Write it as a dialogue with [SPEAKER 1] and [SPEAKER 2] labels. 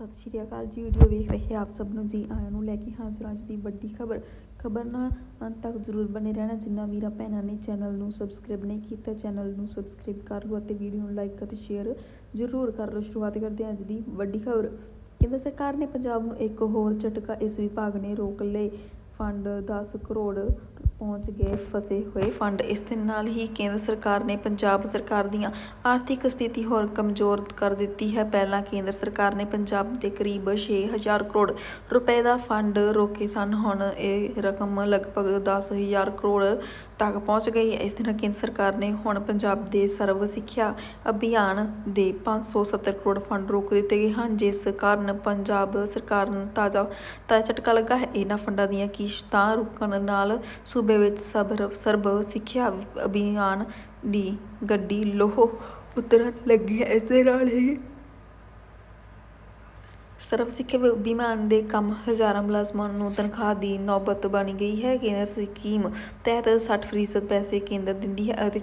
[SPEAKER 1] ਸਤਿ ਸ਼੍ਰੀ ਅਕਾਲ ਜੀ। ਵੀਡੀਓ ਵੇਖ ਰਹੇ ਆਪ ਸਭ ਨੂੰ ਜੀ, ਆਇਆਂ ਨੂੰ ਲੈ ਕੇ ਹਾਜ਼ਰ ਹਾਂ ਅੱਜ ਦੀ ਵੱਡੀ ਖਬਰ। ਖਬਰ ਨਾਲ ਅੰਤ ਤੱਕ ਜ਼ਰੂਰ ਬਣੇ ਰਹਿਣਾ। ਜਿੰਨਾ ਵੀਰਾਂ ਭੈਣਾਂ ਨੇ ਚੈਨਲ ਨੂੰ ਸਬਸਕ੍ਰਾਈਬ ਨਹੀਂ ਕੀਤਾ ਚੈਨਲ ਨੂੰ ਸਬਸਕ੍ਰਾਈਬ ਕਰ ਲਓ ਅਤੇ ਵੀਡੀਓ ਨੂੰ ਲਾਈਕ ਅਤੇ ਸ਼ੇਅਰ ਜ਼ਰੂਰ ਕਰ ਲਓ। ਸ਼ੁਰੂਆਤ ਕਰਦੇ ਹਾਂ ਅੱਜ ਦੀ ਵੱਡੀ ਖਬਰ। ਕੇਂਦਰ ਸਰਕਾਰ ਨੇ ਪੰਜਾਬ ਨੂੰ ਇੱਕ ਹੋਰ ਝਟਕਾ ਇਸ ਵਿਭਾਗ ਨੇ ਰੋਕ ਲਏ। ਫੰਡ 10 ਕਰੋੜ ਪਹੁੰਚ ਗਏ, ਫਸੇ ਹੋਏ ਫੰਡ। ਇਸ ਦੇ ਨਾਲ ਹੀ ਕੇਂਦਰ ਸਰਕਾਰ ਨੇ ਪੰਜਾਬ ਸਰਕਾਰ ਦੀਆਂ ਆਰਥਿਕ ਸਥਿਤੀ ਹੋਰ ਕਮਜ਼ੋਰ ਕਰ ਦਿੱਤੀ ਹੈ। ਪਹਿਲਾਂ ਕੇਂਦਰ ਸਰਕਾਰ ਨੇ ਪੰਜਾਬ ਦੇ ਕਰੀਬ 6000 ਕਰੋੜ ਰੁਪਏ ਦਾ ਫੰਡ ਰੋਕੇ ਸਨ। ਹੁਣ ਇਹ ਰਕਮ ਲਗਭਗ 10000 ਕਰੋੜ ਤੱਕ ਪਹੁੰਚ ਗਈ ਹੈ। ਇਸ ਦੇ ਕੇਂਦਰ ਸਰਕਾਰ ਨੇ ਹੁਣ ਪੰਜਾਬ ਦੇ ਸਰਵ ਸਿੱਖਿਆ ਅਭਿਆਨ ਦੇ 570 ਕਰੋੜ ਫੰਡ ਰੋਕ ਦਿੱਤੇ ਗਏ ਹਨ, ਜਿਸ ਕਾਰਨ ਪੰਜਾਬ ਸਰਕਾਰ ਨੂੰ ਤਾਜ਼ਾ ਤਾਜ਼ਾ ਝਟਕਾ ਲੱਗਾ ਹੈ। ਇਹਨਾਂ ਫੰਡਾਂ ਦੀਆਂ ਕਿਸ਼ਤਾਂ ਰੁਕਣ ਨਾਲ ਸੂਬੇ ਵਿੱਚ ਸਬਰ ਸਰਬ ਸਿੱਖਿਆ ਅਭਿਆਨ ਦੀ ਗੱਡੀ ਲੋਹ ਉਤਰਨ ਲੱਗੀ ਹੈ। ਇਸ ਦੇ ਨਾਲ ਹੀ ਸਰਬ ਸਿੱਖਿਆ ਅਭਿਆਨ ਦੇ ਕੰਮ ਹਜ਼ਾਰਾਂ ਮੁਲਾਜ਼ਮਾਂ ਨੂੰ ਤਨਖਾਹ ਦੀ ਨੌਬਤ ਬਣ ਗਈ ਹੈ। ਕੇਂਦਰ ਸਕੀਮ ਤਹਿਤ 60% ਪੈਸੇ ਕੇਂਦਰ ਦਿੰਦੀ ਹੈ ਅਤੇ